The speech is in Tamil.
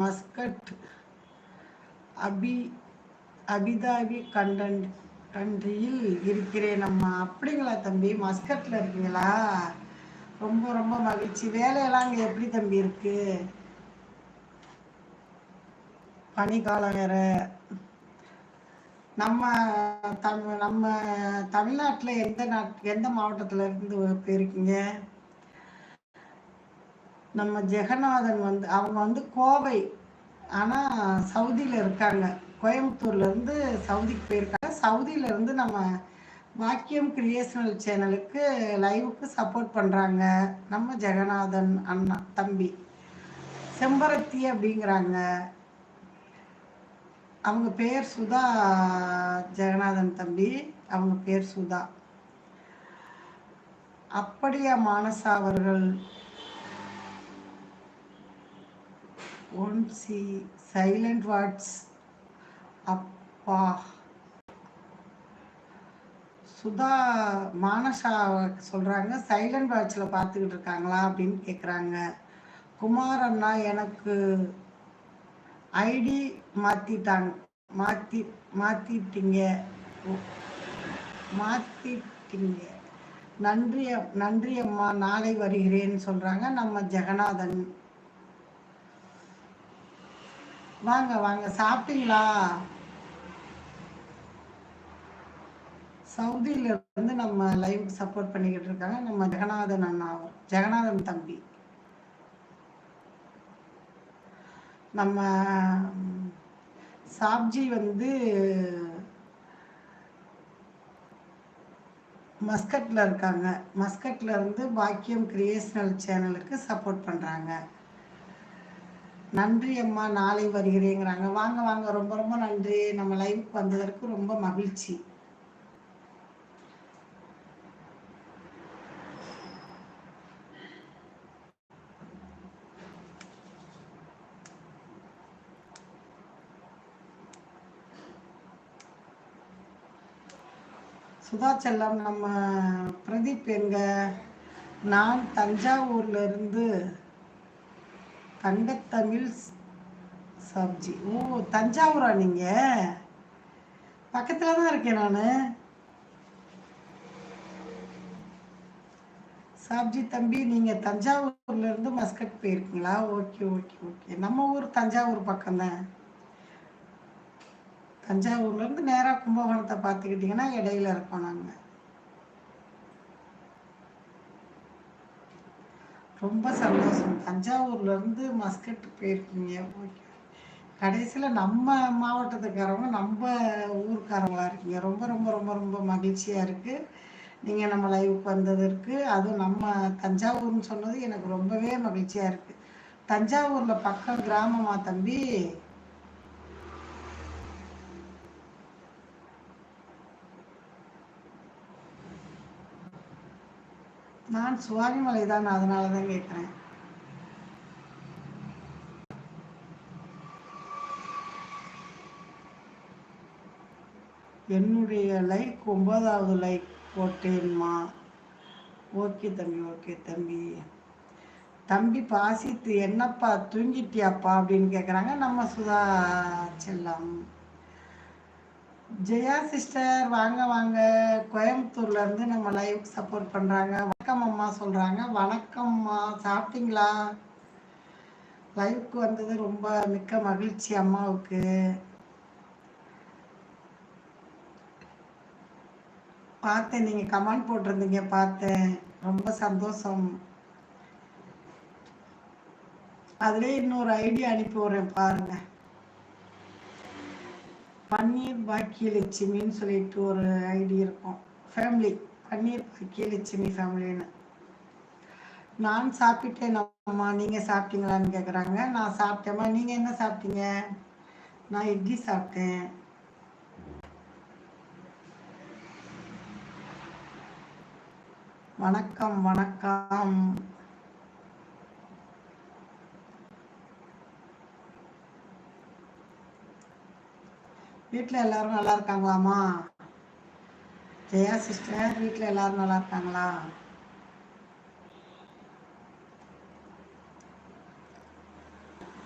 மஸ்கட் அபி அபிதாபி கண்டன் கண்ட்ரியில் இருக்கிறேன் அம்மா. அப்படிங்களா தம்பி? மஸ்கட்டில் இருக்கீங்களா? ரொம்ப ரொம்ப மகிழ்ச்சி. வேலையெல்லாம் அங்கே எப்படி தம்பி இருக்கு? பனிக்காலம் வேற. நம்ம தமிழ் நம்ம தமிழ்நாட்டில் எந்த நாட் எந்த மாவட்டத்தில் இருந்து போயிருக்கீங்க? நம்ம ஜெகநாதன் வந்து அவங்க வந்து கோவை. ஆனால் சவுதியில் இருக்காங்க. கோயம்புத்தூர்லேருந்து சவுதிக்கு போயிருக்காங்க. சவுதியிலேருந்து நம்ம வாக்கியம் கிரியேஷனல் சேனலுக்கு லைவுக்கு சப்போர்ட் பண்ணுறாங்க நம்ம ஜெகநாதன் அண்ணா தம்பி. செம்பருத்தி அப்படிங்கிறாங்க. அவங்க பேர் சுதா ஜெகநாதன் தம்பி. அவங்க பேர் சுதா. அப்படியா மானசா அவர்கள்? Won't C silent words. அப்பா. சுதா மானஷா சொல்கிறாங்க சைலண்ட் வாட்சில் பார்த்துக்கிட்டு இருக்காங்களா? அப்படின்னு கேட்குறாங்க குமார் அண்ணா எனக்கு ஐடி மாற்றிட்டாங்க மாற்றி மாற்றிட்டீங்க மாற்றிட்டீங்க நன்றி நன்றி அம்மா. நாளை வருகிறேன்னு சொல்கிறாங்க நம்ம ஜெகநாதன். வாங்க வாங்க. சாப்பிட்டீங்களா? சவுதியில இருந்து நம்ம லைவுக்கு சப்போர்ட் பண்ணிக்கிட்டு இருக்காங்க. நம்ம ஜெகநாதன் அண்ணா ஜெகநாதன் தம்பி. நம்ம சாப்ஜி வந்து மஸ்கட்ல இருக்காங்க. மஸ்கட்ல இருந்து பாக்கியம் கிரியேஷனல் சேனலுக்கு சப்போர்ட் பண்றாங்க. நன்றி அம்மா நாளை வருகிறேங்கிறாங்க. வாங்க வாங்க. ரொம்ப ரொம்ப நன்றி. நம்ம லைவுக்கு வந்ததற்கு ரொம்ப மகிழ்ச்சி. சுதா செல்லம் நம்ம பிரதீப் எங்க? நான் தஞ்சாவூர்ல இருந்து தங்கத்தமிழ் சப்ஜி ஓ தஞ்சாவூரா நீங்க? பக்கத்துல தான் இருக்கேன் நான். சாப்ஜி தம்பி நீங்க தஞ்சாவூர்ல இருந்து மஸ்கட் போயிருக்கீங்களா? Okay okay okay. நம்ம ஊர் தஞ்சாவூர் பக்கம் தான். தஞ்சாவூர்ல இருந்து கும்பகோணத்தை பார்த்துக்கிட்டிங்கன்னா இடையில இருக்கோம் நாங்கள் ரொம்ப சந்தோஷம். தஞ்சாவூர்ல இருந்து மஸ்கட் போயிருக்கீங்க. ஓகே கடைசியில் நம்ம மாவட்டத்துக்காரவங்க நம்ம ஊருக்காரங்களா இருக்கீங்க. ரொம்ப ரொம்ப ரொம்ப ரொம்ப மகிழ்ச்சியாக இருக்குது நீங்கள் நம்ம லைவுக்கு வந்ததற்கு அதுவும் நம்ம தஞ்சாவூர்னு சொன்னது எனக்கு ரொம்பவே மகிழ்ச்சியாக இருக்குது தஞ்சாவூரில் பக்கம் கிராமமா தம்பி? நான் சுவாமிமலை தான் அதனால தான் கேட்குறேன் என்னுடைய லைக் ஒன்பதாவது லைக் போட்டேன்மா. ஓகே தம்பி ஓகே தம்பி. தம்பி பாசித்து என்னப்பா தூங்கிட்டியாப்பா? அப்படின்னு கேட்குறாங்க நம்ம சுதா செல்லம். ஜெயா சிஸ்டர் வாங்க வாங்க. கோயம்புத்தூர்ல இருந்து நம்ம லைவுக்கு சப்போர்ட் பண்றாங்க. வணக்கம் அம்மா சொல்றாங்க. வணக்கம்மா சாப்பிட்டீங்களா? லைவுக்கு வந்தது ரொம்ப மிக்க மகிழ்ச்சி அம்மாவுக்கு. பார்த்தேன். நீங்க கமெண்ட் போட்டிருந்தீங்க பார்த்தேன். ரொம்ப சந்தோஷம். அதுலேயே இன்னொரு ஐடியா அனுப்பி விடுறேன் பாருங்க. பன்னீர் பாக்கியலட்சுமின்னு சொல்லிட்டு ஒரு ஐடி இருக்கும். ஃபேமிலி பன்னீர் பாக்கியலட்சுமி ஃபேமிலின்னு. நான் சாப்பிட்டேன் அம்மா நீங்கள் சாப்பிட்டீங்களான்னு கேட்குறாங்க நான் சாப்பிட்டேம்மா நீங்கள் என்ன சாப்பிட்டீங்க? நான் இட்லி சாப்பிட்டேன். வணக்கம் வணக்கம். வீட்டில் எல்லாரும் நல்லா இருக்காங்களாம்மா? ஜெயா சிஸ்டர் வீட்டில் எல்லாரும் நல்லா இருக்காங்களா?